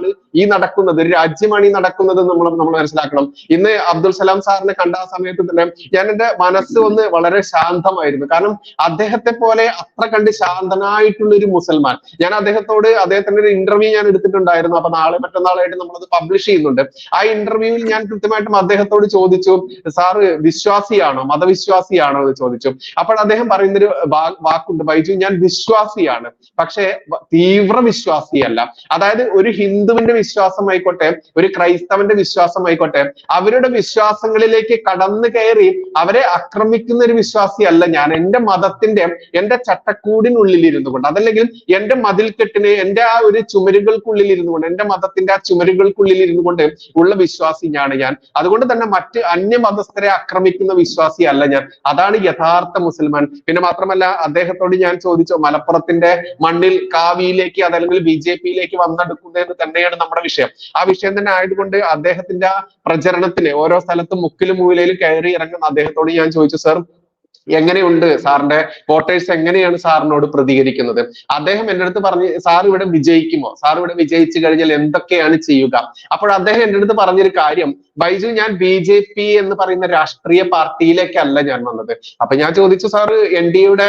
രാജ്യത്താണ് ഈ നടക്കുന്നത്. ഒരു രാജ്യമാണ് ഈ നടക്കുന്നത് നമ്മൾ നമ്മൾ മനസ്സിലാക്കണം. ഇന്ന് അബ്ദുൽ സലാം സാറിനെ കണ്ട ആ സമയത്ത് തന്നെ ഞാൻ എന്റെ മനസ്സ് ഒന്ന് വളരെ ശാന്തമായിരുന്നു. കാരണം അദ്ദേഹത്തെ പോലെ അത്ര കണ്ട് ശാന്തനായിട്ടുള്ള ഒരു മുസൽമാൻ. ഞാൻ അദ്ദേഹത്തോട് അദ്ദേഹത്തിന്റെ ഒരു ഇന്റർവ്യൂ ഞാൻ എടുത്തിട്ടുണ്ടായിരുന്നു. അപ്പൊ നാളെ മറ്റന്നാളായിട്ട് നമ്മളത് പബ്ലിഷ് ചെയ്യുന്നുണ്ട്. ആ ഇന്റർവ്യൂവിൽ ഞാൻ കൃത്യമായിട്ടും അദ്ദേഹത്തോട് ചോദിച്ചു സാറ് വിശ്വാസിയാണോ? മതവിശ്വാസിയാണോ? എന്ന് ചോദിച്ചു. അപ്പോൾ അദ്ദേഹം പറയുന്നൊരു വാക്കുണ്ട് ബൈജു ഞാൻ വിശ്വാസിയാണ്. പക്ഷേ തീവ്ര വിശ്വാസിയല്ല അതായത് ഒരു ഹിന്ദുവിന്റെ വിശ്വാസമായിക്കോട്ടെ ഒരു ക്രൈസ്തവന്റെ വിശ്വാസമായിക്കോട്ടെ അവരുടെ വിശ്വാസങ്ങളിലേക്ക് കടന്നു കയറി അവരെ ആക്രമിക്കുന്ന ഒരു വിശ്വാസിയല്ല ഞാൻ. എന്റെ മതത്തിന്റെ എന്റെ ചട്ടക്കൂടിനുള്ളിൽ ഇരുന്നു കൊണ്ട് അതല്ലെങ്കിൽ എന്റെ മതിൽക്കെട്ടിന് എന്റെ ആ ഒരു ചുമരുകൾക്കുള്ളിൽ ഇരുന്നു കൊണ്ട് എന്റെ മതത്തിന്റെ ആ ചുമരുകൾക്കുള്ളിൽ ഇരുന്നു കൊണ്ട് ഉള്ള വിശ്വാസിയാണ് ഞാൻ. അതുകൊണ്ട് തന്നെ മറ്റ് അന്യമതസ്ഥരെ ആക്രമിക്കുന്ന വിശ്വാസിയല്ല ഞാൻ. അതാണ് യഥാർത്ഥ മുസൽമാൻ. പിന്നെ മാത്രമല്ല അദ്ദേഹത്തോട് ഞാൻ ചോദിച്ചു മലപ്പുറത്തിന്റെ മണ്ണിൽ കാവിയിലേക്ക് അതല്ലെങ്കിൽ ബി ജെ പിയിലേക്ക് വന്നെടുക്കുന്നതെന്ന് തന്നെയാണ് നമ്മുടെ വിഷയം. ആ വിഷയം തന്നെ ആയതുകൊണ്ട് അദ്ദേഹത്തിന്റെ പ്രചരണത്തിന് ഓരോ സ്ഥലത്തും മുക്കിലും മൂലയിലും കയറി ഇറങ്ങുന്ന അദ്ദേഹത്തോട് ഞാൻ ചോദിച്ചു സർ എങ്ങനെയുണ്ട് സാറിന്റെ വോട്ടേഴ്സ് എങ്ങനെയാണ് സാറിനോട് പ്രതികരിക്കുന്നത്? അദ്ദേഹം എന്റെ അടുത്ത് പറഞ്ഞു സാർ ഇവിടെ വിജയിക്കുമോ? സാർ ഇവിടെ വിജയിച്ചു കഴിഞ്ഞാൽ എന്തൊക്കെയാണ് ചെയ്യുക? അപ്പോൾ അദ്ദേഹം എന്റെ അടുത്ത് പറഞ്ഞൊരു കാര്യം. ബൈജു ഞാൻ ബി ജെ പി എന്ന് പറയുന്ന രാഷ്ട്രീയ പാർട്ടിയിലേക്കല്ല ഞാൻ വന്നത്. അപ്പൊ ഞാൻ ചോദിച്ചു സാർ എൻ ഡി എയുടെ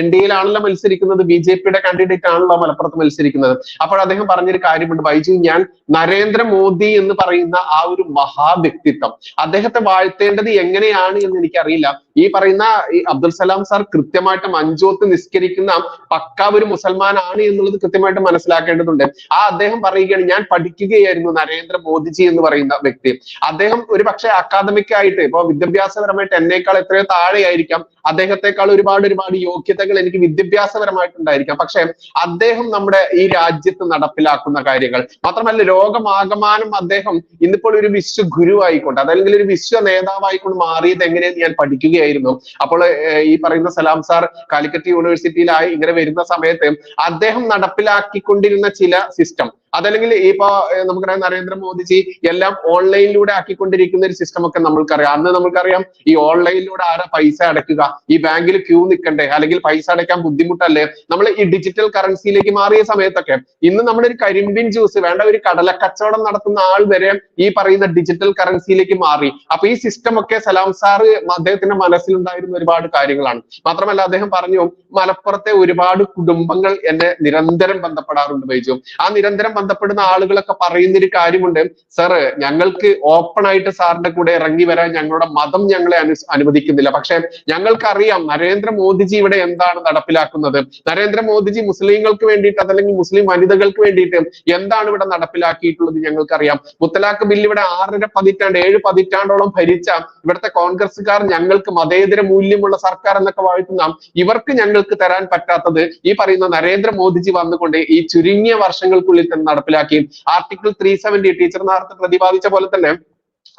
എൻ ഡി എയിലാണല്ലോ മത്സരിക്കുന്നത്? ബി ജെ പിയുടെ കാൻഡിഡേറ്റ് ആണല്ലോ മലപ്പുറത്ത് മത്സരിക്കുന്നത്? അപ്പോൾ അദ്ദേഹം പറഞ്ഞൊരു കാര്യമുണ്ട്. ബൈജു ഞാൻ നരേന്ദ്രമോദി എന്ന് പറയുന്ന ആ ഒരു മഹാവ്യക്തിത്വം അദ്ദേഹത്തെ വാഴ്ത്തേണ്ടത് എങ്ങനെയാണ് എന്ന് എനിക്കറിയില്ല. ഈ പറയുന്ന അബ്ദുൽ സലാം സാർ കൃത്യമായിട്ടും അഞ്ചോത്ത് നിസ്കരിക്കുന്ന പക്കാ ഒരു മുസൽമാനാണ് എന്നുള്ളത് കൃത്യമായിട്ട് മനസ്സിലാക്കേണ്ടതുണ്ട്. ആ അദ്ദേഹം പറയുകയാണ് ഞാൻ പഠിക്കുകയായിരുന്നു നരേന്ദ്ര മോദിജി എന്ന് പറയുന്ന വ്യക്തി. അദ്ദേഹം ഒരു പക്ഷേ അക്കാദമിക് ആയിട്ട് ഇപ്പൊ വിദ്യാഭ്യാസപരമായിട്ട് എന്നേക്കാൾ എത്രയോ താഴെയായിരിക്കാം. അദ്ദേഹത്തെക്കാൾ ഒരുപാട് ഒരുപാട് യോഗ്യതകൾ എനിക്ക് വിദ്യാഭ്യാസപരമായിട്ടുണ്ടായിരിക്കാം. പക്ഷെ അദ്ദേഹം നമ്മുടെ ഈ രാജ്യത്ത് നടപ്പിലാക്കുന്ന കാര്യങ്ങൾ. മാത്രമല്ല ലോകമാകമാനം അദ്ദേഹം ഇന്നിപ്പോൾ ഒരു വിശ്വ ഗുരു ആയിക്കൊണ്ട് അതല്ലെങ്കിൽ ഒരു വിശ്വ നേതാവായിക്കൊണ്ട് മാറിയത് എങ്ങനെയെന്ന് ഞാൻ പഠിക്കുകയായിരുന്നു. അപ്പോൾ ഏർ ഈ പറയുന്ന സലാം സാർ കാലിക്കറ്റ് യൂണിവേഴ്സിറ്റിയിലായി ഇങ്ങനെ വരുന്ന സമയത്ത് അദ്ദേഹം നടപ്പിലാക്കിക്കൊണ്ടിരുന്ന ചില സിസ്റ്റം അതല്ലെങ്കിൽ ഇപ്പൊ നമുക്കറിയാം നരേന്ദ്രമോദിജി എല്ലാം ഓൺലൈനിലൂടെ ആക്കിക്കൊണ്ടിരിക്കുന്ന ഒരു സിസ്റ്റം ഒക്കെ നമ്മൾക്കറിയാം. അന്ന് നമുക്കറിയാം ഈ ഓൺലൈനിലൂടെ ആരാ പൈസ അടയ്ക്കുക ഈ ബാങ്കിൽ ക്യൂ നിൽക്കണ്ടേ അല്ലെങ്കിൽ പൈസ അടയ്ക്കാൻ ബുദ്ധിമുട്ടല്ലേ? നമ്മൾ ഈ ഡിജിറ്റൽ കറൻസിയിലേക്ക് മാറിയ സമയത്തൊക്കെ ഇന്ന് നമ്മുടെ ഒരു കരിമ്പിൻ ജ്യൂസ് വേണ്ട ഒരു കടല കച്ചവടം നടത്തുന്ന ആൾ വരെ ഈ പറയുന്ന ഡിജിറ്റൽ കറൻസിയിലേക്ക് മാറി. അപ്പൊ ഈ സിസ്റ്റം ഒക്കെ സലാം സാർ അദ്ദേഹത്തിന്റെ മനസ്സിലുണ്ടായിരുന്ന ഒരുപാട് കാര്യങ്ങളാണ്. മാത്രമല്ല അദ്ദേഹം പറഞ്ഞു മലപ്പുറത്തെ ഒരുപാട് കുടുംബങ്ങൾ എന്നെ നിരന്തരം ബന്ധപ്പെടാറുണ്ട് ബൈജു. ആ നിരന്തരം ബന്ധപ്പെടുന്ന ആളുകളൊക്കെ പറയുന്ന ഒരു കാര്യമുണ്ട്. സാറ് ഞങ്ങൾക്ക് ഓപ്പൺ ആയിട്ട് സാറിന്റെ കൂടെ ഇറങ്ങി വരാൻ ഞങ്ങളുടെ മതം ഞങ്ങളെ അനു അനുവദിക്കുന്നില്ല. പക്ഷെ ഞങ്ങൾക്കറിയാം നരേന്ദ്രമോദിജി ഇവിടെ എന്താണ് നടപ്പിലാക്കുന്നത്. നരേന്ദ്രമോദിജി മുസ്ലിങ്ങൾക്ക് വേണ്ടിയിട്ട് അതല്ലെങ്കിൽ മുസ്ലിം വനിതകൾക്ക് വേണ്ടിയിട്ട് എന്താണ് ഇവിടെ നടപ്പിലാക്കിയിട്ടുള്ളത് ഞങ്ങൾക്കറിയാം. മുത്തലാഖ് ബില്ല് ഇവിടെ ആറര പതിറ്റാണ്ട് ഏഴ് പതിറ്റാണ്ടോളം ഭരിച്ച ഇവിടുത്തെ കോൺഗ്രസ്സുകാർ ഞങ്ങൾക്ക് മതേതര മൂല്യമുള്ള സർക്കാർ എന്നൊക്കെ വാഴ്ത്തുന്ന ഇവർക്ക് ഞങ്ങൾക്ക് തരാൻ പറ്റാത്തത് ഈ പറയുന്ന നരേന്ദ്ര മോദിജി വന്നുകൊണ്ട് ഈ ചുരുങ്ങിയ വർഷങ്ങൾക്കുള്ളിൽ തന്നെ നടപ്പിലാക്കി ആർട്ടിക്കിൾ ത്രീ സെവന്റി ടീച്ചർ നേരത്തെ പ്രതിപാദിച്ച പോലെ തന്നെ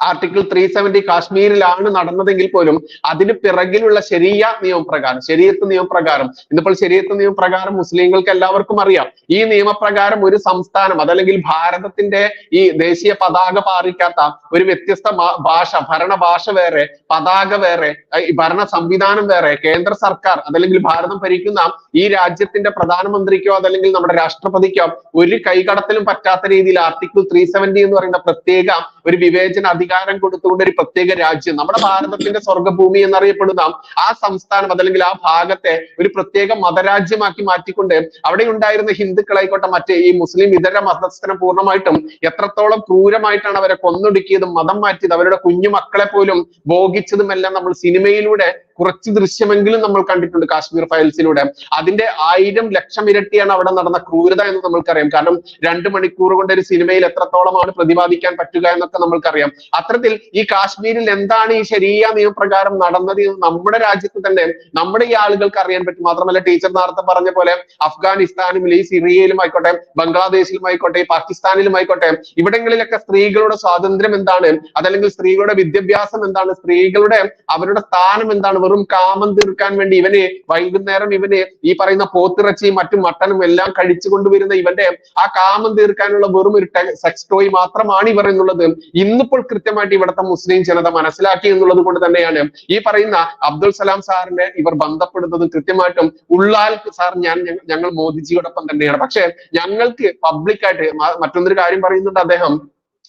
ആർട്ടിക്കിൾ ത്രീ സെവന്റി കാശ്മീരിലാണ് നടന്നതെങ്കിൽ പോലും അതിന് പിറകിലുള്ള ശരിയ നിയമപ്രകാരം ശരീരത്ത് നിയമപ്രകാരം ഇന്നിപ്പോൾ ശരീരത്ത് നിയമപ്രകാരം മുസ്ലിങ്ങൾക്ക് എല്ലാവർക്കും അറിയാം. ഈ നിയമപ്രകാരം ഒരു സംസ്ഥാനം അതല്ലെങ്കിൽ ഭാരതത്തിന്റെ ഈ ദേശീയ പതാക പാറിക്കാത്ത ഒരു വ്യത്യസ്ത ഭാഷ ഭരണ ഭാഷ വേറെ പതാക വേറെ ഭരണ സംവിധാനം വേറെ കേന്ദ്ര സർക്കാർ അതല്ലെങ്കിൽ ഭാരതം ഭരിക്കുന്ന ഈ രാജ്യത്തിന്റെ പ്രധാനമന്ത്രിക്കോ അതല്ലെങ്കിൽ നമ്മുടെ രാഷ്ട്രപതിക്കോ ഒരു കൈകടത്തലും പറ്റാത്ത രീതിയിൽ ആർട്ടിക്കിൾ ത്രീ സെവന്റി എന്ന് പറയുന്ന പ്രത്യേക ഒരു വിവേചന അധികാരം കൊടുത്തുകൊണ്ട് ഒരു പ്രത്യേക രാജ്യം. നമ്മുടെ ഭാരതത്തിന്റെ സ്വർഗഭൂമി എന്നറിയപ്പെടുന്ന ആ സംസ്ഥാനം അതല്ലെങ്കിൽ ആ ഭാഗത്തെ ഒരു പ്രത്യേക മതരാജ്യമാക്കി മാറ്റിക്കൊണ്ട് അവിടെ ഉണ്ടായിരുന്ന ഹിന്ദുക്കളായിക്കോട്ടെ മറ്റേ ഈ മുസ്ലിം ഇതര മതസ്ഥനെ പൂർണമായിട്ടും എത്രത്തോളം ക്രൂരമായിട്ടാണ് അവരെ കൊന്നൊടുക്കിയതും മതം മാറ്റിയത് അവരുടെ കുഞ്ഞു മക്കളെ പോലും ഭോഗിച്ചതും എല്ലാം നമ്മൾ സിനിമയിലൂടെ കുറച്ച് ദൃശ്യമെങ്കിലും നമ്മൾ കണ്ടിട്ടുണ്ട് കാശ്മീർ ഫയൽസിലൂടെ അതിന്റെ ആയിരം ലക്ഷം ഇരട്ടിയാണ് അവിടെ നടന്ന ക്രൂരത എന്ന് നമ്മൾക്കറിയാം. കാരണം രണ്ട് മണിക്കൂർ കൊണ്ട് ഒരു സിനിമയിൽ എത്രത്തോളമാണ് പ്രതിപാദിക്കാൻ പറ്റുക എന്നൊക്കെ നമ്മൾക്കറിയാം. അത്തരത്തിൽ ഈ കാശ്മീരിൽ എന്താണ് ഈ ശരിയ നിയമപ്രകാരം നടന്നത് എന്ന് നമ്മുടെ രാജ്യത്ത് തന്നെ നമ്മുടെ ഈ ആളുകൾക്ക് അറിയാൻ പറ്റും. മാത്രമല്ല ടീച്ചർ നേരത്തെ പറഞ്ഞ പോലെ അഫ്ഗാനിസ്ഥാനും ഈ സിറിയയിലും ആയിക്കോട്ടെ ബംഗ്ലാദേശിലും ആയിക്കോട്ടെ പാകിസ്ഥാനിലും ആയിക്കോട്ടെ ഇവിടങ്ങളിലൊക്കെ സ്ത്രീകളുടെ സ്വാതന്ത്ര്യം എന്താണ്? അതല്ലെങ്കിൽ സ്ത്രീകളുടെ വിദ്യാഭ്യാസം എന്താണ്? സ്ത്രീകളുടെ അവരുടെ സ്ഥാനം എന്താണ്? വെറും കാമം തീർക്കാൻ വേണ്ടി ഇവന് വൈകുന്നേരം ഇവന് ഈ പറയുന്ന പോത്തിറച്ചിയും മറ്റും മട്ടനും എല്ലാം കഴിച്ചു കൊണ്ടുവരുന്ന ഇവന്റെ ആ കാമം തീർക്കാനുള്ള വെറും ഒരു സെക്സ് ടോയ് മാത്രമാണ് ഇവർ എന്നുള്ളത് ഇന്നിപ്പോൾ കൃത്യമായിട്ട് ഇവിടുത്തെ മുസ്ലിം ജനത മനസ്സിലാക്കി എന്നുള്ളത് കൊണ്ട് തന്നെയാണ് ഈ പറയുന്ന അബ്ദുൽ സലാം സാറിനെ ഇവർ ബന്ധപ്പെടുന്നത് കൃത്യമായിട്ടും ഉള്ളാൽ സാർ ഞാൻ ഞങ്ങ- ഞങ്ങൾ മോദിജിയോടൊപ്പം തന്നെയാണ്. പക്ഷെ ഞങ്ങൾക്ക് പബ്ലിക്കായിട്ട് മറ്റൊന്നൊരു കാര്യം പറയുന്നുണ്ട് അദ്ദേഹം.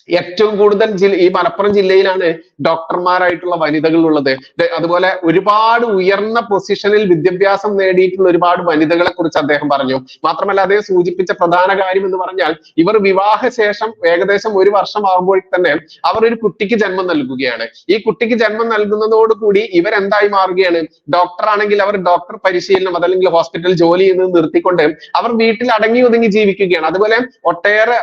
ഏറ്റവും കൂടുതൽ ഈ മലപ്പുറം ജില്ലയിലാണ് ഡോക്ടർമാരായിട്ടുള്ള വനിതകൾ ഉള്ളത് അതുപോലെ ഒരുപാട് ഉയർന്ന പൊസിഷനിൽ വിദ്യാഭ്യാസം നേടിയിട്ടുള്ള ഒരുപാട് വനിതകളെ കുറിച്ച് അദ്ദേഹം പറഞ്ഞു. മാത്രമല്ല അദ്ദേഹം സൂചിപ്പിച്ച പ്രധാന കാര്യം എന്ന് പറഞ്ഞാൽ ഇവർ വിവാഹശേഷം ഏകദേശം ഒരു വർഷം തന്നെ അവർ ഒരു കുട്ടിക്ക് ജന്മം നൽകുകയാണ്. ഈ കുട്ടിക്ക് ജന്മം നൽകുന്നതോടുകൂടി ഇവരെന്തായി മാറുകയാണ്? ഡോക്ടർ ആണെങ്കിൽ അവർ ഡോക്ടർ പരിശീലനം അതല്ലെങ്കിൽ ഹോസ്പിറ്റൽ ജോലി ചെയ്യുന്നത് നിർത്തിക്കൊണ്ട് അവർ വീട്ടിൽ അടങ്ങി ഒതുങ്ങി ജീവിക്കുകയാണ്. അതുപോലെ ഒട്ടേറെ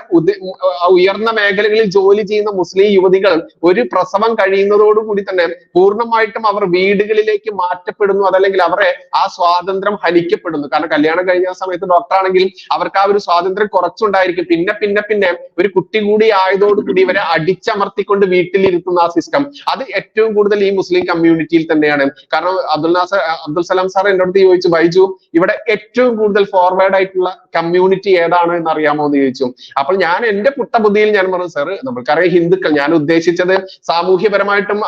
ഉയർന്ന മേഖലകളിൽ ജോലി ചെയ്യുന്ന മുസ്ലിം യുവതികൾ ഒരു പ്രസവം കഴിയുന്നതോടുകൂടി തന്നെ പൂർണമായിട്ടും അവർ വീടുകളിലേക്ക് മാറ്റപ്പെടുന്നു അതല്ലെങ്കിൽ അവരെ ആ സ്വാതന്ത്ര്യം ഹനിക്കപ്പെടുന്നു. കാരണം കല്യാണം കഴിഞ്ഞ സമയത്ത് ഡോക്ടർ ആണെങ്കിൽ അവർക്ക് ആ ഒരു സ്വാതന്ത്ര്യം കുറച്ചുണ്ടായിരിക്കും. പിന്നെ പിന്നെ പിന്നെ ഒരു കുട്ടി കൂടി ആയതോടുകൂടി ഇവരെ അടിച്ചമർത്തിക്കൊണ്ട് വീട്ടിലിരുത്തുന്ന ആ സിസ്റ്റം അത് ഏറ്റവും കൂടുതൽ ഈ മുസ്ലിം കമ്മ്യൂണിറ്റിയിൽ തന്നെയാണ്. കാരണം അബ്ദുൽ നാസർ അബ്ദുൽ സലാം സാർ എന്റെ അടുത്ത് ചോദിച്ചു ബൈജു ഇവിടെ ഏറ്റവും കൂടുതൽ ഫോർവേഡ് ആയിട്ടുള്ള കമ്മ്യൂണിറ്റി ഏതാണ് എന്ന് അറിയാമോ? എന്ന് ചോദിച്ചു. അപ്പോൾ ഞാൻ എന്റെ പുട്ടബുദ്ധിയിൽ ഞാൻ പറഞ്ഞു സാർ നമുക്കറിയാം ഹിന്ദുക്കൾ ഞാൻ ഉദ്ദേശിച്ചത് സാമൂഹ്യപരമായിട്ടും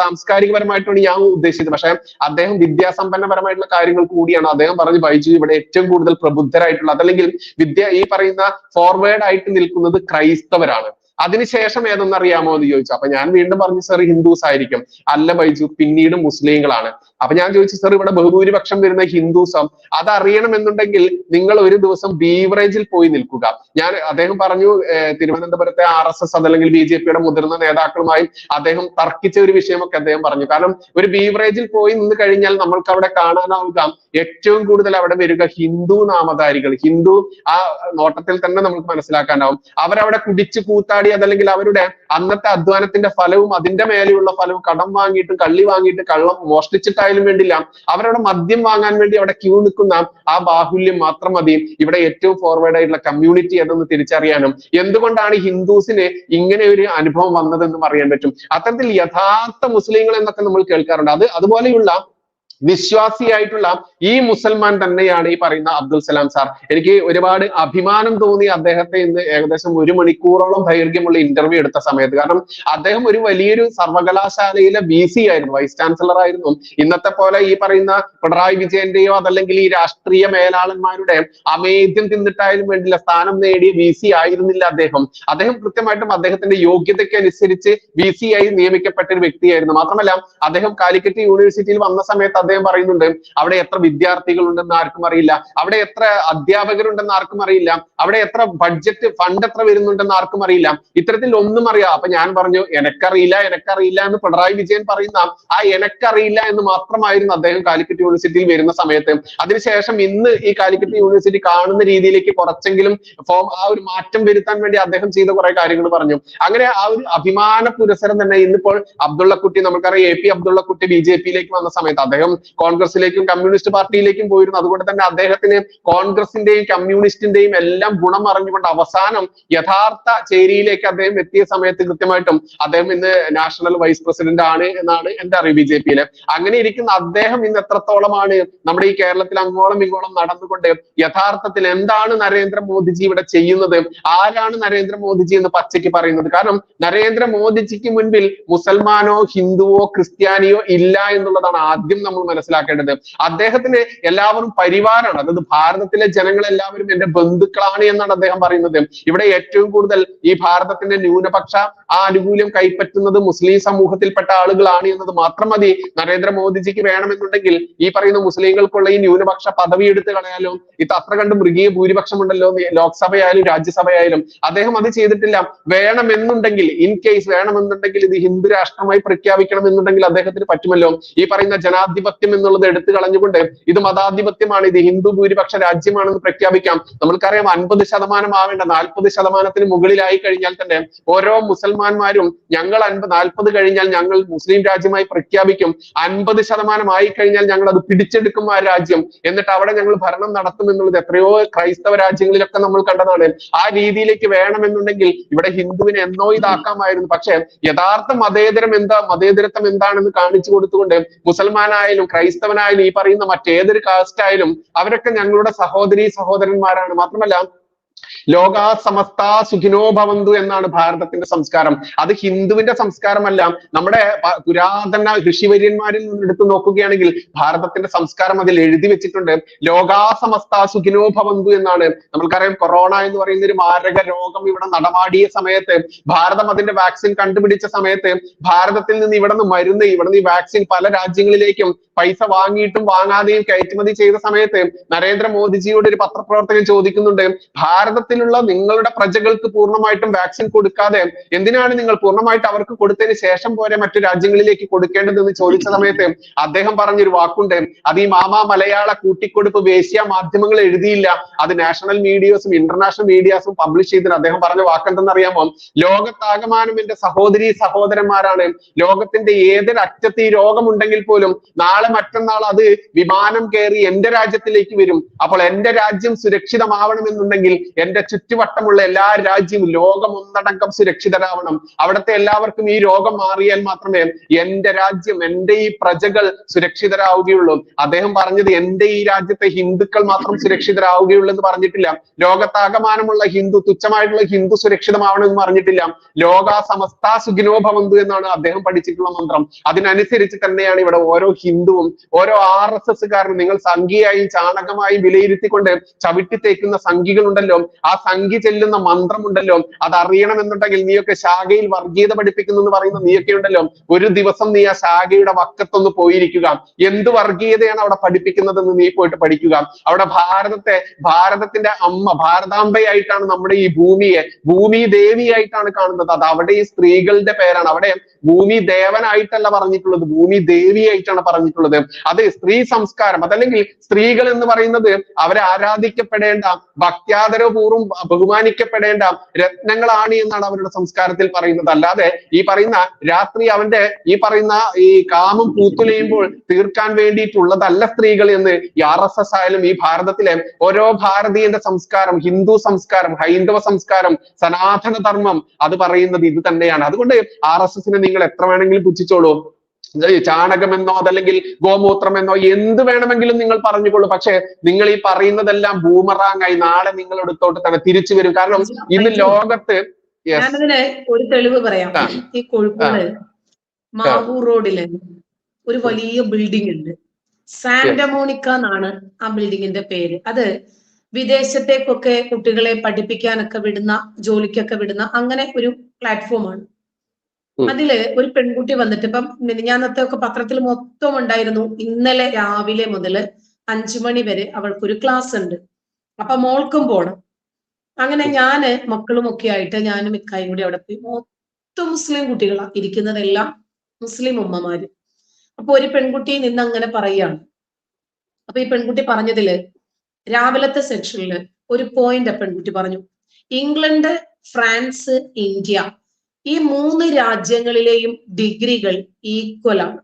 സാംസ്കാരികപരമായിട്ടുമാണ് ഞാൻ ഉദ്ദേശിച്ചത്. പക്ഷെ അദ്ദേഹം വിദ്യാസമ്പന്നപരമായിട്ടുള്ള കാര്യങ്ങൾ കൂടിയാണ്. അദ്ദേഹം പറഞ്ഞു ബൈജു ഇവിടെ ഏറ്റവും കൂടുതൽ പ്രബുദ്ധരായിട്ടുള്ള അതല്ലെങ്കിൽ വിദ്യ ഈ പറയുന്ന ഫോർവേഡ് ആയിട്ട് നിൽക്കുന്നത് ക്രൈസ്തവരാണ്. അതിനുശേഷം ഏതെന്നറിയാമോ എന്ന് ചോദിച്ചു. അപ്പൊ ഞാൻ വീണ്ടും പറഞ്ഞു സർ ഹിന്ദുസ് ആയിരിക്കും. അല്ല ബൈജു പിന്നീട് മുസ്ലിങ്ങളാണ്. അപ്പൊ ഞാൻ ചോദിച്ചു സാർ ഇവിടെ ബഹുഭൂരിപക്ഷം വരുന്ന ഹിന്ദുസം അതറിയണമെന്നുണ്ടെങ്കിൽ നിങ്ങൾ ഒരു ദിവസം ബീവറേജിൽ പോയി നിൽക്കുക. ഞാൻ അദ്ദേഹം പറഞ്ഞു തിരുവനന്തപുരത്തെ ആർ എസ് എസ് അതല്ലെങ്കിൽ ബി ജെ പിയുടെ മുതിർന്ന നേതാക്കളുമായി അദ്ദേഹം തർക്കിച്ച ഒരു വിഷയമൊക്കെ അദ്ദേഹം പറഞ്ഞു. കാരണം ഒരു ബീവറേജിൽ പോയി നിന്ന് കഴിഞ്ഞാൽ നമ്മൾക്ക് അവിടെ കാണാനാവുക ഏറ്റവും കൂടുതൽ അവിടെ വരിക ഹിന്ദു നാമധാരികൾ. ഹിന്ദു ആ നോട്ടത്തിൽ തന്നെ നമുക്ക് മനസ്സിലാക്കാനാവും. അവരവിടെ കുടിച്ചു കൂത്താടി അതല്ലെങ്കിൽ അവരുടെ അന്നത്തെ അധ്വാനത്തിന്റെ ഫലവും അതിന്റെ മേലെയുള്ള ഫലവും കടം വാങ്ങിയിട്ടും കള്ളി വാങ്ങിയിട്ട് കള്ളം മോഷ്ടിച്ചിട്ടായാലും വേണ്ടില്ല. അവരവിടെ മദ്യം വാങ്ങാൻ വേണ്ടി അവിടെ ക്യൂ നിൽക്കുന്ന ആ ബാഹുല്യം മാത്രം മതി. ഇവിടെ ഏറ്റവും ഫോർവേഡ് ആയിട്ടുള്ള കമ്മ്യൂണിറ്റി ഏതെന്ന് തിരിച്ചറിയാനും എന്തുകൊണ്ടാണ് ഹിന്ദുസിന് ഇങ്ങനെ ഒരു അനുഭവം വന്നതെന്നും അറിയാൻ പറ്റും. അത്തരത്തിൽ യഥാർത്ഥ മുസ്ലിങ്ങൾ എന്നൊക്കെ നമ്മൾ കേൾക്കാറുണ്ട്. അത് അതുപോലെയുള്ള വിശ്വാസിയായിട്ടുള്ള ഈ മുസൽമാൻ തന്നെയാണ് ഈ പറയുന്ന അബ്ദുൽ സലാം സാർ. എനിക്ക് ഒരുപാട് അഭിമാനം തോന്നി അദ്ദേഹത്തെ ഇന്ന് ഏകദേശം ഒരു മണിക്കൂറോളം ദൈർഘ്യമുള്ള ഇന്റർവ്യൂ എടുത്ത സമയത്ത്. കാരണം അദ്ദേഹം ഒരു വലിയൊരു സർവകലാശാലയിലെ വി സി ആയിരുന്നു വൈസ് ചാൻസലർ ആയിരുന്നു. ഇന്നത്തെ പോലെ ഈ പറയുന്ന പിണറായി വിജയന്റെയോ അതല്ലെങ്കിൽ ഈ രാഷ്ട്രീയ മേലാളന്മാരുടെ അമേദ്യം തിന്നിട്ടായാലും വേണ്ടില്ല സ്ഥാനം നേടിയ വി സി ആയിരുന്നില്ല അദ്ദേഹം. അദ്ദേഹം കൃത്യമായിട്ടും അദ്ദേഹത്തിന്റെ യോഗ്യതയ്ക്ക് അനുസരിച്ച് വി സി ആയി നിയമിക്കപ്പെട്ട ഒരു വ്യക്തിയായിരുന്നു. മാത്രമല്ല അദ്ദേഹം കാലിക്കറ്റ് യൂണിവേഴ്സിറ്റിയിൽ വന്ന സമയത്ത് അദ്ദേഹം പറയുന്നുണ്ട് അവിടെ എത്ര വിദ്യാർത്ഥികൾ ഉണ്ടെന്ന് ആർക്കും അറിയില്ല അവിടെ എത്ര അധ്യാപകരുണ്ടെന്ന് ആർക്കും അറിയില്ല അവിടെ എത്ര ബഡ്ജറ്റ് ഫണ്ട് എത്ര വരുന്നുണ്ടെന്ന് ആർക്കും അറിയില്ല. ഇത്തരത്തിൽ ഒന്നും അറിയാം. അപ്പൊ ഞാൻ പറഞ്ഞു എനക്കറിയില്ല എനക്കറിയില്ല എന്ന് പിണറായി വിജയൻ പറയുന്ന ആ എനക്കറിയില്ല എന്ന് മാത്രമായിരുന്നു അദ്ദേഹം കാലിക്കറ്റ് യൂണിവേഴ്സിറ്റിയിൽ വരുന്ന സമയത്ത്. അതിനുശേഷം ഇന്ന് ഈ കാലിക്കറ്റ് യൂണിവേഴ്സിറ്റി കാണുന്ന രീതിയിലേക്ക് കുറച്ചെങ്കിലും ഫോം ആ ഒരു മാറ്റം വരുത്താൻ വേണ്ടി അദ്ദേഹം ചെയ്ത കുറെ കാര്യങ്ങൾ പറഞ്ഞു. അങ്ങനെ ആ ഒരു അഭിമാന പുരസരം തന്നെ ഇന്നിപ്പോൾ അബ്ദുള്ളക്കുട്ടി നമുക്കറിയാം A P Abdullakutty B J പിയിലേക്ക് വന്ന സമയത്ത് അദ്ദേഹം കോൺഗ്രസിലേക്കും കമ്മ്യൂണിസ്റ്റ് പാർട്ടിയിലേക്കും പോയിരുന്നു. അതുകൊണ്ട് തന്നെ അദ്ദേഹത്തിന് കോൺഗ്രസിന്റെയും കമ്മ്യൂണിസ്റ്റിന്റെയും എല്ലാം ഗുണം അറിഞ്ഞുകൊണ്ട് അവസാനം യഥാർത്ഥ ചേരിയിലേക്ക് അദ്ദേഹം എത്തിയ സമയത്ത് കൃത്യമായിട്ടും അദ്ദേഹം ഇന്ന് നാഷണൽ വൈസ് പ്രസിഡന്റ് ആണ് എന്നാണ് എന്റെ അറിവ് ബി ജെ അങ്ങനെ ഇരിക്കുന്ന അദ്ദേഹം ഇന്ന് എത്രത്തോളമാണ് നമ്മുടെ ഈ കേരളത്തിൽ അങ്ങോളം ഇങ്ങോളം നടന്നുകൊണ്ട് യഥാർത്ഥത്തിൽ എന്താണ് നരേന്ദ്ര മോദിജി ഇവിടെ ചെയ്യുന്നത്? ആരാണ് നരേന്ദ്ര മോദിജി എന്ന് പച്ചയ്ക്ക് പറയുന്നത്? കാരണം നരേന്ദ്ര നരേന്ദ്രമോദിജിക്ക് മുൻപിൽ മുസൽമാനോ ഹിന്ദുവോ ക്രിസ്ത്യാനിയോ ഇല്ല എന്നുള്ളതാണ് ആദ്യം നമ്മൾ മനസ്സിലാക്കേണ്ടത്. അദ്ദേഹത്തിന് എല്ലാവരും പരിവാരാണ്. അതായത് ഭാരതത്തിലെ ജനങ്ങൾ എല്ലാവരും എന്റെ ബന്ധുക്കളാണ് എന്നാണ് അദ്ദേഹം പറയുന്നത്. ഇവിടെ ഏറ്റവും കൂടുതൽ ഈ ഭാരതത്തിന്റെ ന്യൂനപക്ഷ ആ ആനുകൂല്യം കൈപ്പറ്റുന്നത് മുസ്ലിം സമൂഹത്തിൽപ്പെട്ട ആളുകളാണ് എന്നത് മാത്രം മതി. നരേന്ദ്രമോദിജിക്ക് വേണമെന്നുണ്ടെങ്കിൽ ഈ പറയുന്ന മുസ്ലിങ്ങൾക്കുള്ള ഈ ന്യൂനപക്ഷ പദവി എടുത്ത് കളയാലോ? ഇത് അത്ര കണ്ട് മൃഗീയ ഭൂരിപക്ഷം ഉണ്ടല്ലോ ലോക്സഭയായാലും രാജ്യസഭയായാലും. അദ്ദേഹം അത് ചെയ്തിട്ടില്ല. വേണമെന്നുണ്ടെങ്കിൽ ഇൻ കേസ് വേണമെന്നുണ്ടെങ്കിൽ ഇത് ഹിന്ദു രാഷ്ട്രമായി പ്രഖ്യാപിക്കണം എന്നുണ്ടെങ്കിൽ അദ്ദേഹത്തിന് പറ്റുമല്ലോ. ഈ പറയുന്ന ജനാധിപത്യം എന്നുള്ളത് എടുത്തു കളഞ്ഞുകൊണ്ട് ഇത് മതാധിപത്യമാണ് ഇത് ഹിന്ദു ഭൂരിപക്ഷ രാജ്യമാണെന്ന് പ്രഖ്യാപിക്കാം. നമ്മൾക്കറിയാം അൻപത് ശതമാനം ആവേണ്ട നാൽപ്പത് ശതമാനത്തിന് മുകളിലായി കഴിഞ്ഞാൽ തന്നെ ഓരോ മുസൽമാന്മാരും ഞങ്ങൾ അൻപത് നാൽപ്പത് കഴിഞ്ഞാൽ ഞങ്ങൾ മുസ്ലിം രാജ്യമായി പ്രഖ്യാപിക്കും. അൻപത് ശതമാനം ആയി കഴിഞ്ഞാൽ ഞങ്ങൾ അത് പിടിച്ചെടുക്കും ആ രാജ്യം. എന്നിട്ട് അവിടെ ഞങ്ങൾ ഭരണം നടത്തും എന്നുള്ളത് എത്രയോ ക്രൈസ്തവ രാജ്യങ്ങളിലൊക്കെ നമ്മൾ കണ്ടതാണ്. ആ രീതിയിലേക്ക് വേണമെന്നുണ്ടെങ്കിൽ ഇവിടെ ഹിന്ദുവിനെ എന്നോ ഇതാക്കാമായിരുന്നു. പക്ഷെ യഥാർത്ഥ മതേതരം എന്താ? മതേതരത്വം എന്താണെന്ന് കാണിച്ചു കൊടുത്തുകൊണ്ട് മുസൽമാനായാലും മുസ്ലിമായാലും ക്രൈസ്തവനായാലും ഈ പറയുന്ന മറ്റേതൊരു കാസ്റ്റ് ആയാലും അവരൊക്കെ ഞങ്ങളുടെ സഹോദരി സഹോദരന്മാരാണ്. മാത്രമല്ല ലോകാ സമസ്ത സുഖിനോ ഭവന്തു എന്നാണ് ഭാരതത്തിന്റെ സംസ്കാരം. അത് ഹിന്ദുവിന്റെ സംസ്കാരമല്ല. നമ്മുടെ പുരാതന ഋഷിവര്യന്മാരിൽ നിന്ന് എടുത്തു നോക്കുകയാണെങ്കിൽ ഭാരതത്തിന്റെ സംസ്കാരം അതിൽ എഴുതി വെച്ചിട്ടുണ്ട്. ലോകാ സമസ്ത സുഖിനോ ഭവന്തു എന്നാണ്. നമ്മൾക്കറിയാം കൊറോണ എന്ന് പറയുന്ന ഒരു മാരക രോഗം ഇവിടെ നടമാടിയ സമയത്ത് ഭാരതം അതിന്റെ വാക്സിൻ കണ്ടുപിടിച്ച സമയത്ത് ഭാരതത്തിൽ നിന്ന് ഇവിടെ നിന്ന് മരുന്ന് ഇവിടെ നിന്ന് ഈ വാക്സിൻ പല രാജ്യങ്ങളിലേക്കും പൈസ വാങ്ങിയിട്ടും വാങ്ങാതെയും കയറ്റുമതി ചെയ്ത സമയത്ത് നരേന്ദ്രമോദിജിയോട് ഒരു പത്രപ്രവർത്തകൻ ചോദിക്കുന്നുണ്ട് ഭാരതത്തിലുള്ള നിങ്ങളുടെ പ്രജകൾക്ക് പൂർണമായിട്ടും വാക്സിൻ കൊടുക്കാതെ എന്തിനാണ് നിങ്ങൾ പൂർണമായിട്ട് അവർക്ക് കൊടുത്തതിന് ശേഷം പോരെ മറ്റു രാജ്യങ്ങളിലേക്ക് കൊടുക്കേണ്ടതെന്ന് ചോദിച്ച സമയത്ത് അദ്ദേഹം പറഞ്ഞൊരു വാക്കുണ്ട്. അത് ഈ മാമാ മലയാള കൂട്ടിക്കൊടുപ്പ് ദേശീയ മാധ്യമങ്ങൾ എഴുതിയില്ല. അത് നാഷണൽ മീഡിയസും ഇന്റർനാഷണൽ മീഡിയാസും പബ്ലിഷ് ചെയ്തിട്ട് അദ്ദേഹം പറഞ്ഞ വാക്കെന്തെന്ന് അറിയാമോ ലോകത്താകമാനം എന്റെ സഹോദരി സഹോദരന്മാരാണ്. ലോകത്തിന്റെ ഏതൊരു അറ്റത്ത് ഈ രോഗമുണ്ടെങ്കിൽ പോലും നാളെ മറ്റന്നാൾ അത് വിമാനം കയറി എന്റെ രാജ്യത്തിലേക്ക് വരും. അപ്പോൾ എന്റെ രാജ്യം സുരക്ഷിതമാവണമെന്നുണ്ടെങ്കിൽ എന്റെ ചുറ്റുവട്ടമുള്ള എല്ലാ രാജ്യവും ലോകം ഒന്നടങ്കം സുരക്ഷിതരാവണം. അവിടുത്തെ എല്ലാവർക്കും ഈ രോഗം മാറിയാൽ മാത്രമേ എന്റെ രാജ്യം എന്റെ ഈ പ്രജകൾ സുരക്ഷിതരാവുകയുള്ളൂ. അദ്ദേഹം പറഞ്ഞത് എന്റെ ഈ രാജ്യത്തെ ഹിന്ദുക്കൾ മാത്രം സുരക്ഷിതരാവുകയുള്ളൂ എന്ന് പറഞ്ഞിട്ടില്ല. ലോകത്താകമാനമുള്ള ഹിന്ദു തുച്ഛമായിട്ടുള്ള ഹിന്ദു സുരക്ഷിതമാവണം എന്ന് പറഞ്ഞിട്ടില്ല. ലോക സമസ്ത സുഖിനോ ഭവന്തു എന്നാണ് അദ്ദേഹം പഠിച്ചിട്ടുള്ള മന്ത്രം. അതിനനുസരിച്ച് തന്നെയാണ് ഇവിടെ ഓരോ ഹിന്ദുവും ഓരോ ആർ എസ് എസ്സുകാരനും നിങ്ങൾ സംഖ്യയായും ചാണകമായും വിലയിരുത്തിക്കൊണ്ട് ചവിട്ടി തേക്കുന്ന സംഖ്യകളുണ്ടല്ലോ. ആ സംഖ്യ ചെല്ലുന്ന മന്ത്രമുണ്ടല്ലോ അത് അറിയണമെന്നുണ്ടെങ്കിൽ നീയൊക്കെ ശാഖയിൽ വർഗീയത പഠിപ്പിക്കുന്നു എന്ന് പറയുന്ന നീയൊക്കെ ഉണ്ടല്ലോ. ഒരു ദിവസം നീ ആ ശാഖയുടെ വക്കത്തൊന്ന് പോയിരിക്കുക. എന്ത് വർഗീയതയാണ് അവിടെ പഠിപ്പിക്കുന്നതെന്ന് നീ പോയിട്ട് പഠിക്കുക. അവിടെ ഭാരതത്തെ ഭാരതത്തിന്റെ അമ്മ ഭാരതാംബയായിട്ടാണ് നമ്മുടെ ഈ ഭൂമിയെ ഭൂമി ദേവിയായിട്ടാണ് കാണുന്നത്. അത് അവിടെ ഈ സ്ത്രീകളുടെ പേരാണ്. അവിടെ ഭൂമി ദേവനായിട്ടല്ല പറഞ്ഞിട്ടുള്ളത് ഭൂമി ദേവിയായിട്ടാണ് പറഞ്ഞിട്ടുള്ളത്. അത് സ്ത്രീ സംസ്കാരം. അതല്ലെങ്കിൽ സ്ത്രീകൾ എന്ന് പറയുന്നത് അവരെ ആരാധിക്കപ്പെടേണ്ട ഭക്ത്യാദരപൂർവം ബഹുമാനിക്കപ്പെടേണ്ട രത്നങ്ങളാണ് എന്നാണ് അവരുടെ സംസ്കാരത്തിൽ പറയുന്നത്. അല്ലാതെ ഈ പറയുന്ന രാത്രി അവന്റെ ഈ പറയുന്ന ഈ കാമം പൂത്തുലയുമ്പോൾ തീർക്കാൻ വേണ്ടിയിട്ടുള്ളതല്ല സ്ത്രീകൾ എന്ന് ഈ ആർ എസ് എസ് ആയാലും ഈ ഭാരതത്തിലെ ഓരോ ഭാരതീയന്റെ സംസ്കാരം ഹിന്ദു സംസ്കാരം ഹൈന്ദവ സംസ്കാരം സനാതന ധർമ്മം അത് പറയുന്നത് ഇത് തന്നെയാണ്. അതുകൊണ്ട് ആർ എസ് എസിനെ നിങ്ങൾ എത്ര വേണമെങ്കിലും പുച്ഛിച്ചോളൂ. ചാണകമെന്നോ അതല്ലെങ്കിൽ ഗോമൂത്രമെന്നോ എന്ത് വേണമെങ്കിലും നിങ്ങൾ പറഞ്ഞുകൊള്ളൂ. പക്ഷേ നിങ്ങൾ ഈ പറയുന്നതെല്ലാം ബൂമറാങ്ങായി നാളെ നിങ്ങൾ എടുത്തോട്ട് തന്നെ തിരിച്ചു വരും. കാരണം ഇന്ന് ലോകത്ത് ഞാനതിന് ഒരു തെളിവ് പറയാം. ഈ കോഴിക്കോട് മാവൂർ റോഡിൽ ഒരു വലിയ ബിൽഡിംഗ് ഉണ്ട് സാന്റമോണിക്ക എന്നാണ് ആ ബിൽഡിങ്ങിന്റെ പേര്. അത് വിദേശത്തേക്കൊക്കെ കുട്ടികളെ പഠിപ്പിക്കാനൊക്കെ വിടുന്ന ജോലിക്കൊക്കെ വിടുന്ന അങ്ങനെ ഒരു പ്ലാറ്റ്ഫോമാണ്. അതിൽ ഒരു പെൺകുട്ടി വന്നിട്ട് ഇപ്പം മിനിഞ്ഞാന്നത്തെ ഒക്കെ പത്രത്തിൽ മൊത്തം ഉണ്ടായിരുന്നു. ഇന്നലെ രാവിലെ മുതൽ അഞ്ചു മണി വരെ അവൾക്കൊരു ക്ലാസ് ഉണ്ട്. അപ്പൊ മോൾക്കും പോണം. അങ്ങനെ ഞാൻ മക്കളും ഒക്കെ ആയിട്ട് ഞാനും ഇക്കായും കൂടി അവിടെ പോയി. മൊത്തം മുസ്ലിം കുട്ടികളാ. ഇരിക്കുന്നതെല്ലാം മുസ്ലിം ഉമ്മമാര്. അപ്പൊ ഒരു പെൺകുട്ടി നിന്ന് അങ്ങനെ പറയാണ്. അപ്പൊ ഈ പെൺകുട്ടി പറഞ്ഞതിൽ രാവിലത്തെ സെക്ഷനിൽ ഒരു പോയിന്റ് പെൺകുട്ടി പറഞ്ഞു. ഇംഗ്ലണ്ട് ഫ്രാൻസ് ഇന്ത്യ ഈ മൂന്ന് രാജ്യങ്ങളിലെയും ഡിഗ്രികൾ ഈക്വൽ ആണ്.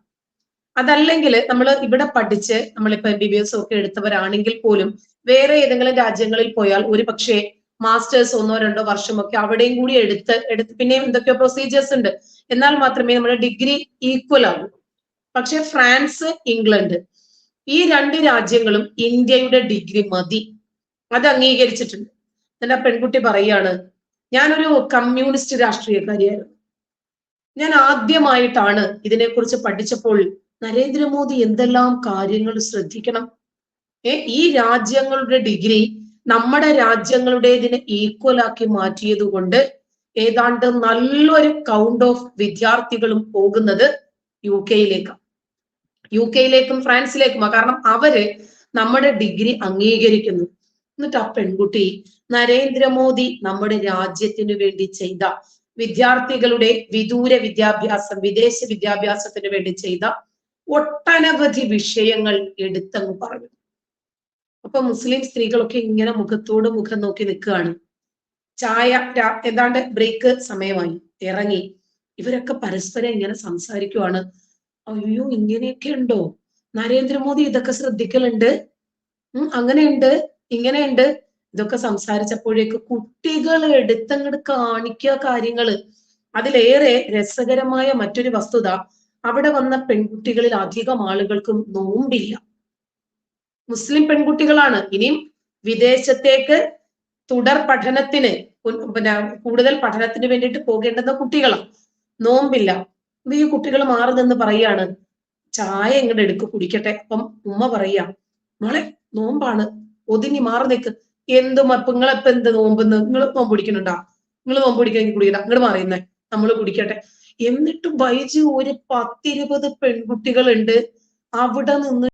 അതല്ലെങ്കിൽ നമ്മൾ ഇവിടെ പഠിച്ച് നമ്മളിപ്പോ എം ബി ബി എസ് ഒക്കെ എടുത്തവരാണെങ്കിൽ പോലും വേറെ ഏതെങ്കിലും രാജ്യങ്ങളിൽ പോയാൽ ഒരു പക്ഷേ മാസ്റ്റേഴ്സ് ഒന്നോ രണ്ടോ വർഷമൊക്കെ അവിടെയും കൂടി എടുത്ത് എടുത്ത് പിന്നെയും എന്തൊക്കെയോ പ്രൊസീജിയേഴ്സ് ഉണ്ട്. എന്നാൽ മാത്രമേ നമ്മുടെ ഡിഗ്രി ഈക്വൽ ആവൂ. പക്ഷെ ഫ്രാൻസ് ഇംഗ്ലണ്ട് ഈ രണ്ട് രാജ്യങ്ങളും ഇന്ത്യയുടെ ഡിഗ്രി മതി. അത് അംഗീകരിച്ചിട്ടുണ്ട്. എന്നിട്ട് ആ പെൺകുട്ടി പറയാണ് ഞാനൊരു കമ്മ്യൂണിസ്റ്റ് രാഷ്ട്രീയക്കാരിയായിരുന്നു ഞാൻ ആദ്യമായിട്ടാണ് ഇതിനെക്കുറിച്ച് പഠിച്ചപ്പോൾ നരേന്ദ്രമോദി എന്തെല്ലാം കാര്യങ്ങൾ ശ്രദ്ധിക്കണം? ഏ ഈ രാജ്യങ്ങളുടെ ഡിഗ്രി നമ്മുടെ രാജ്യങ്ങളുടേതിന് ഈക്വൽ ആക്കി മാറ്റിയത് കൊണ്ട് ഏതാണ്ട് നല്ലൊരു കൗണ്ട് ഓഫ് വിദ്യാർത്ഥികളും പോകുന്നത് യു കെയിലേക്കാണ് യു കെയിലേക്കും ഫ്രാൻസിലേക്കുമാണ് കാരണം അവർ നമ്മുടെ ഡിഗ്രി അംഗീകരിക്കുന്നു. എന്നിട്ട് ആ പെൺകുട്ടി നരേന്ദ്രമോദി നമ്മുടെ രാജ്യത്തിനു വേണ്ടി ചെയ്ത വിദ്യാർത്ഥികളുടെ വിദൂര വിദ്യാഭ്യാസം വിദേശ വിദ്യാഭ്യാസത്തിന് വേണ്ടി ചെയ്ത ഒട്ടനവധി വിഷയങ്ങൾ എടുത്തങ്ങ് പറഞ്ഞു. അപ്പൊ മുസ്ലിം സ്ത്രീകളൊക്കെ ഇങ്ങനെ മുഖത്തോട് മുഖം നോക്കി നിൽക്കുകയാണ്. ചായ ഏതാണ്ട് ബ്രേക്ക് സമയമായി. ഇറങ്ങി. ഇവരൊക്കെ പരസ്പരം ഇങ്ങനെ സംസാരിക്കുവാണ്. അയ്യോ ഇങ്ങനെയൊക്കെ ഉണ്ടോ? നരേന്ദ്രമോദി ഇതൊക്കെ ശ്രദ്ധിക്കലുണ്ട്? അങ്ങനെയുണ്ട്? ഇങ്ങനെയുണ്ട്. ഇതൊക്കെ സംസാരിച്ചപ്പോഴേക്ക് കുട്ടികൾ എടുത്തങ്ങോട്ട് കാണിക്കുക കാര്യങ്ങൾ. അതിലേറെ രസകരമായ മറ്റൊരു വസ്തുത അവിടെ വന്ന പെൺകുട്ടികളിൽ അധികം ആളുകൾക്കും നോമ്പില്ല. മുസ്ലിം പെൺകുട്ടികളാണ്. ഇനിയും വിദേശത്തേക്ക് തുടർ പഠനത്തിന് പിന്നെ കൂടുതൽ പഠനത്തിന് വേണ്ടിയിട്ട് പോകേണ്ടുന്ന കുട്ടികളാണ് നോമ്പില്ല. ഈ കുട്ടികൾ മാറി നിന്ന് പറയാണ് ചായ ഇങ്ങോട്ട് എടുക്ക് കുടിക്കട്ടെ. അപ്പം ഉമ്മ പറയാ മോളെ നോമ്പാണ്. ഒതുങ്ങി മാറി നിൽക്ക് എന്തും നിങ്ങളെപ്പ എന്ത് നോമ്പെന്ന് നിങ്ങൾ നോമ്പ് പിടിക്കണുണ്ടാ നിങ്ങൾ നോമ്പ് പിടിക്കാൻ കുടിക്കണ്ട. നിങ്ങൾ മാറിയുന്നേ നമ്മൾ കുടിക്കട്ടെ. എന്നിട്ടും ബൈജു ഒരു പത്തിരുപത് പെൺകുട്ടികളുണ്ട്. അവിടെ നിന്ന്